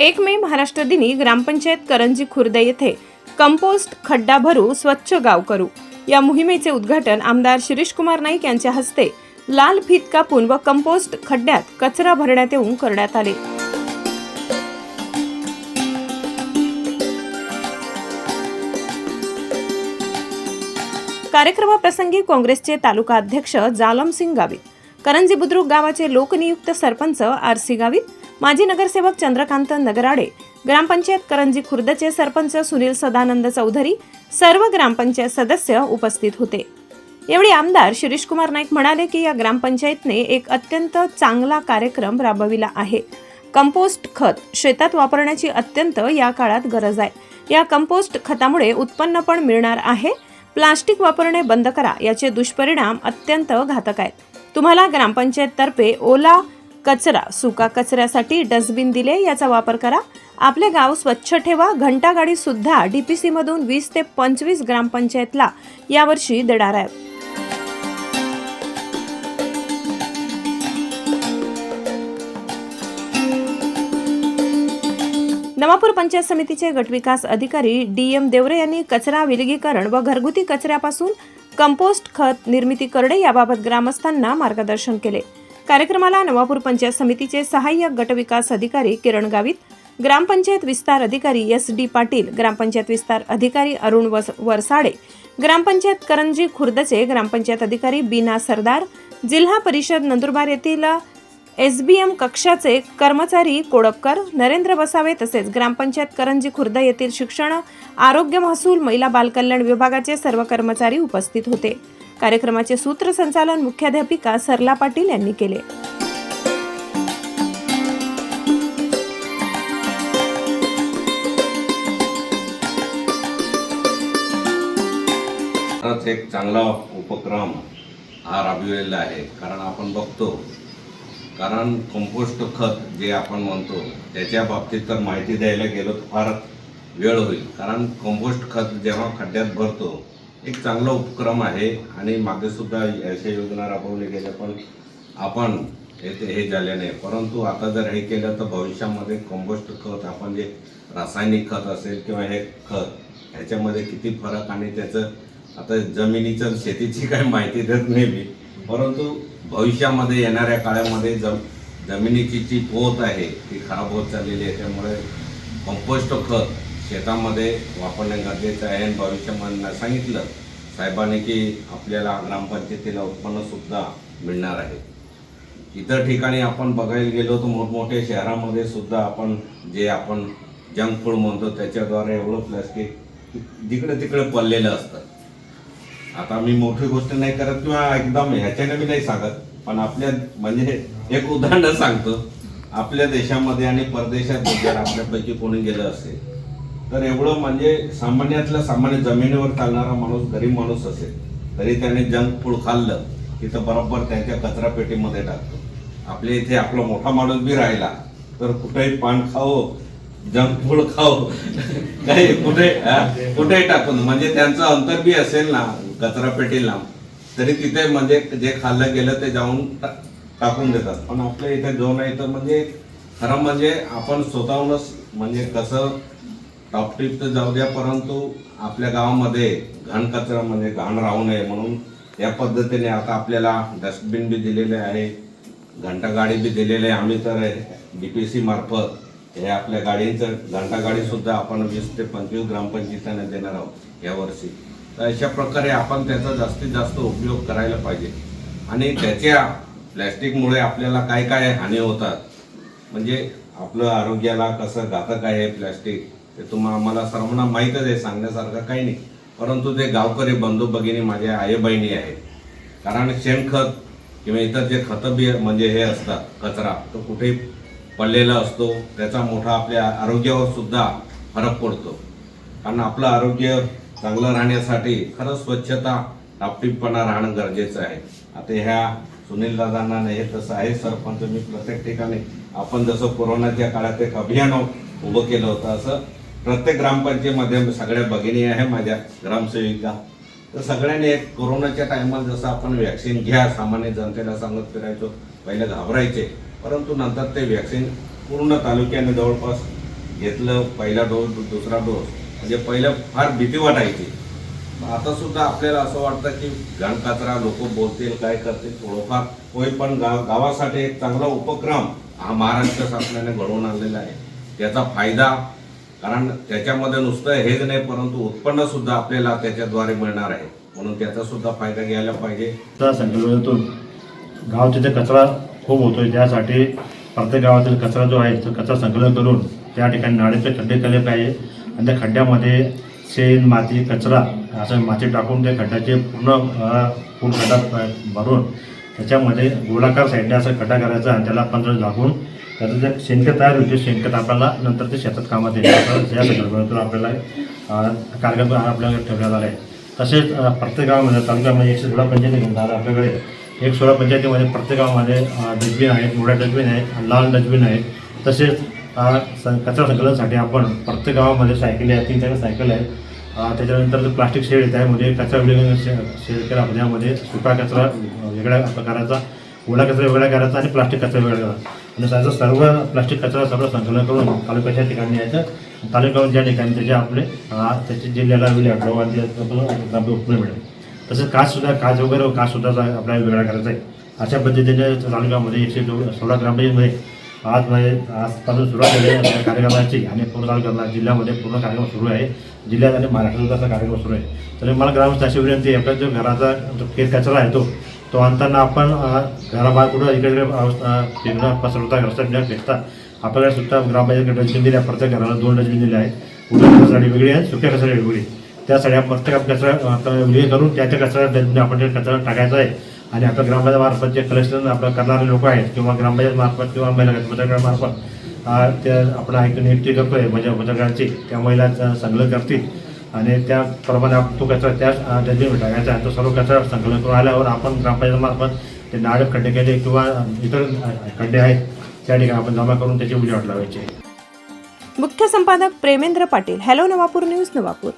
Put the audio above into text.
एक मे महाराष्ट्र दिनी ग्रामपंचायत करंजी खुर्द येथे कंपोस्ट खड्डा भरू स्वच्छ गाव करू. या मोहिमेचे उद्घाटन आमदार शिरीष कुमार नाईक यांच्या हस्ते लाल फीत कापून व कंपोस्ट खड्ड्यात कचरा भरण्यात येऊन करण्यात आले. कार्यक्रमाप्रसंगी काँग्रेसचे तालुका अध्यक्ष जालम सिंग गावित करंजी बुद्रुक गावाचे लोकनियुक्त सरपंच आर सी गावित माजी नगरसेवक चंद्रकांत नगराडे ग्रामपंचायत करंजी खुर्दचे सरपंच सुनील सदानंद चौधरी सर्व ग्रामपंचायत सदस्य उपस्थित होते. यावेळी आमदार शिरीष कुमार नाईक म्हणाले की या ग्रामपंचायतने एक अत्यंत चांगला कार्यक्रम राबविला आहे. कंपोस्ट खत शेतात वापरण्याची अत्यंत या काळात गरज आहे. या कंपोस्ट खतामुळे उत्पन्न पण मिळणार आहे. प्लास्टिक वापरणे बंद करा याचे दुष्परिणाम अत्यंत घातक आहेत. तुम्हाला ग्रामपंचायततर्फे ओला कचरा सुका कचऱ्यासाठी डस्टबिन दिले याचा वापर करा. आपले गाव स्वच्छ ठेवा. घंटागाडी सुद्धा डीपीसी मधून वीस ते पंचवीस ग्रामपंचायतला यावर्षी देणार आहे. नवापूर पंचायत समितीचे गटविकास अधिकारी डी एम देवरे यांनी कचरा विलगीकरण व घरगुती कचऱ्यापासून कंपोस्ट खत निर्मिती करणे याबाबत ग्रामस्थांना मार्गदर्शन केले. कार्यक्रमाला नवापूर पंचायत समितीचे सहाय्यक गटविकास अधिकारी किरण गावित ग्रामपंचायत विस्तार अधिकारी एस डी पाटील ग्रामपंचायत विस्तार अधिकारी अरुण वस वरसाडे ग्रामपंचायत करंजी खुर्दचे ग्रामपंचायत अधिकारी बीना सरदार जिल्हा परिषद नंदुरबार येथील एस बी एम कक्षाचे कर्मचारी कोडपकर नरेंद्र बसावे तसेच ग्रामपंचायत करंजी खुर्द येथील शिक्षण आरोग्य महसूल महिला बालकल्याण विभागाचे सर्व कर्मचारी उपस्थित होते. कार्यक्रमाचे सूत्रसंचालन मुख्याध्यापिका सरला पाटील यांनी केले. खरंच एक चांगला उपक्रम हा राबविलेला आहे. कारण आपण बघतो कारण कंपोस्ट खत जे आपण म्हणतो त्याच्या बाबतीत तर माहिती द्यायला गेलो तर फार वेळ होईल. कारण कंपोस्ट खत जेव्हा खड्ड्यात भरतो एक चांगला उपक्रम आहे आणि मागे सुद्धा अशा योजना राबवल्या गेल्या पण आपण येथे हे झाले नाही. परंतु आता जर हे केलं तर भविष्यामध्ये कंपोस्ट खत आपण जे रासायनिक खत असेल किंवा हे खत ह्याच्यामध्ये किती फरक आणि त्याचं आता जमिनीचं शेतीची काही माहिती देत नाही मी. परंतु भविष्यामध्ये येणाऱ्या काळामध्ये जम जमिनीची जी पोत आहे ती खराब होत चाललेली आहे त्यामुळे कंपोस्ट खत शेतामध्ये वापरणे गरजेचं आहे आणि भविष्यामध्ये सांगितलं साहेबांनी की आपल्याला ग्रामपंचायतीला उत्पन्नसुद्धा मिळणार आहे. इतर ठिकाणी आपण बघायला गेलो तर मोठमोठ्या शहरामध्ये सुद्धा आपण जे आपण जंक फूड म्हणतो त्याच्याद्वारे एवढं प्लास्टिक जिकडे तिकडे पडलेलं असतं. आता मी मोठी गोष्ट नाही करत किंवा एकदम ह्याच्याने मी नाही सांगत पण आपल्या म्हणजे एक उदाहरण सांगतो. आपल्या देशामध्ये आणि परदेशात जर आपल्यापैकी कोणी गेलं असेल तर एवढं म्हणजे सामान्यातला सामान्य जमिनीवर चालणारा माणूस गरीब माणूस असेल तरी त्याने जंक फूड खाल्लं की तर बरोबर त्यांच्या कचरा पेटीमध्ये टाकतो. आपल्या इथे आपला मोठा माणूस बी राहिला तर कुठेही पान खाओ जंक फूड खाओ काही कुठे कुठेही टाकून म्हणजे त्यांचं अंतर बी असेल ना कचरा पेटीला तरी तिथे म्हणजे जे खाल्लं गेलं ते जाऊन टाकून देतात. पण आपल्या इथे जो नाही तर म्हणजे खरं म्हणजे आपण स्वतःहूनच म्हणजे कसं टॉप टिप तर जाऊ द्या परंतु आपल्या गावामध्ये घाण कचरा म्हणजे घाण राहू नये म्हणून या पद्धतीने आता आपल्याला डस्टबिन बी दिलेले आहे घंटागाडी बी दिलेले आहे. आम्ही तर डी पी सी मार्फत हे आपल्या गाडींचं घंटागाडीसुद्धा सुद्धा आपण वीस ते पंचवीस ग्रामपंचायतींना देणार आहोत यावर्षी तर अशा प्रकारे आपण त्याचा जास्तीत जास्त उपयोग करायला पाहिजे. आणि त्याच्या प्लॅस्टिकमुळे आपल्याला काय काय हानी होतात? म्हणजे आपलं आरोग्याला कसं घातक आहे प्लॅस्टिक? ते तुम्हाला मला सर्वांना माहीतच आहे सांगण्यासारखं काही नाही. परंतु ते गावकरी बंधू भगिनी माझ्या आई बहिणी आहेत. कारण शेणखत किंवा इतर जे खतं बी म्हणजे हे असतात कचरा तो कुठेही पडलेला असतो त्याचा मोठा आपल्या आरोग्यावर सुद्धा फरक पडतो. कारण आपलं आरोग्य चांगलं राहण्यासाठी खरंच स्वच्छता टापटीपणा राहणं गरजेचं आहे. आता ह्या सुनील दादांना नाही हे तसं आहे सरपंच मी प्रत्येक ठिकाणी आपण जसं कोरोनाच्या काळात एक अभियान उभं केलं होतं असं प्रत्येक ग्रामपंचायतीमध्ये सगळ्या भगिनी आहे माझ्या ग्रामसेविका. तर सगळ्यांनी एक कोरोनाच्या टायमाला जसं आपण व्हॅक्सिन घ्या सामान्य जनतेला सांगत फिरायचो पहिले घाबरायचे. परंतु नंतर ते व्हॅक्सिन पूर्ण तालुक्याने जवळपास घेतलं पहिला डोस दुसरा डोस म्हणजे पहिलं फार भीती वाटायची. आता सुद्धा आपल्याला असं वाटतं की घन लोक बोलतील काय करतील थोडंफार होईल पण गाव गावासाठी एक चांगला उपक्रम हा महाराष्ट्र शासनाने घडवून आणलेला आहे. त्याचा फायदा कारण त्याच्यामध्ये नुसतं हेच नाही परंतु उत्पन्न सुद्धा आपल्याला त्याच्याद्वारे मिळणार आहे. म्हणून त्याचा सुद्धा फायदा घ्यायला पाहिजे. त्या संकल्पनेतून गावचे कचरा खूप होतोय. त्यासाठी प्रत्येक गावातील कचरा जो आहे तो कचरा संकलन करून त्या ठिकाणी नाळेचे खड्डे केले पाहिजे. आणि त्या खड्ड्यामध्ये शेण माती कचरा असं माती टाकून त्या खड्ड्याचे पूर्ण पूर्ण खड्डा भरून त्याच्यामध्ये गोलाकार साईडने असं खड्डा करायचा आणि त्याला पंधरा झाकून त्याचं जे शेणखत तयार होते शेणखत आपल्याला नंतर ते शेतात कामात येते असं या आपल्याला कार्यक्रम हा आपल्याकडे ठेवण्यात आला आहे तसेच प्रत्येक गावामध्ये तालुक्यामध्ये एकशे सोळा पंचायती घेणार आपल्याकडे. एक सोळा पंचायतीमध्ये प्रत्येक गावामध्ये डस्टबिन आहेत मोठ्या डस्टबिन आहेत लहान डस्टबिन आहेत. तसेच कचरा संकलनासाठी आपण प्रत्येक गावामध्ये सायकली आहेत तीन चार सायकल आहेत. त्याच्यानंतर जो प्लास्टिक शेड येत आहे म्हणजे कचरा विलगीकरण शे शेड केला त्यामध्ये सुका कचरा वेगळ्या प्रकाराचा ओला कचरा वेगळा करायचा आणि प्लास्टिक कचरा वेगळा करायचा. म्हणजे आणि त्याचा सर्व प्लास्टिक कचरा सर्व संकलन करून तालुक्याच्या ठिकाणी यायचं. तालुक्यावर ज्या ठिकाणी त्याचे आपले अ, त्याचे जिल्ह्याला विल्हेवाट उपलब्ध मिळेल. तसंच काचसुद्धा काच वगैरे काचसुद्धा आपल्याला वेगळा करायचा आहे. अशा पद्धतीने तालुक्यामध्ये एकशे दो सोळा ग्रामपंचायतमध्ये आज म्हणजे आजपासून सुरुवात झाली आहे. कार्यक्रमाची आणि पूर्ण तालुक्याला जिल्ह्यामध्ये पूर्ण कार्यक्रम सुरू आहे. जिल्ह्यात आणि महाराष्ट्रात असा कार्यक्रम सुरू आहे. तर मला ग्रामस्थ अशी विनंती आहे आपल्या जो घराचा जो केर कचरा आहे तो तो आणताना आपण घराबाहेर कुठं इकडे तिकडं पसरवता रस्त्यात भेटता फेकता आपल्याकडे सुद्धा ग्रामपंचायत डस्टबिन दिल्या प्रत्येक घराला दोन डस्टबिन दिले आहेत. उड्या कचरासाठी वेगळी आहे सुक्या कचऱ्यासाठी वेगळी. त्या आपण प्रत्येक कचरा आता करून त्या त्या कचरा डस्टबिन आपण कचरा टाकायचा आहे. आणि आपल्या ग्रामपंचायतमार्फत जे कलेक्शन आपलं करणारे लोक आहेत किंवा ग्रामपंचायतमार्फत किंवा महिला पत्रकारामार्फत त्या आपण ऐकून नियुक्ती करतोय म्हणजे पत्रकारांची त्या महिला संकलन करतील. आणि त्याप्रमाणे आपण तो कचरा त्याच डस्टबिन टाकायचा आहे तो सर्व कचरा संकलन करून आल्यावर आपण ग्रामपंचायतमार्फत ते नाळ खड्डे केले किंवा इतर खड्डे आहेत त्या ठिकाणी आपण जमा करून त्याची उजेवाट लावायची. मुख्य संपादक Premendra Patil. Hello Navapur news Navapur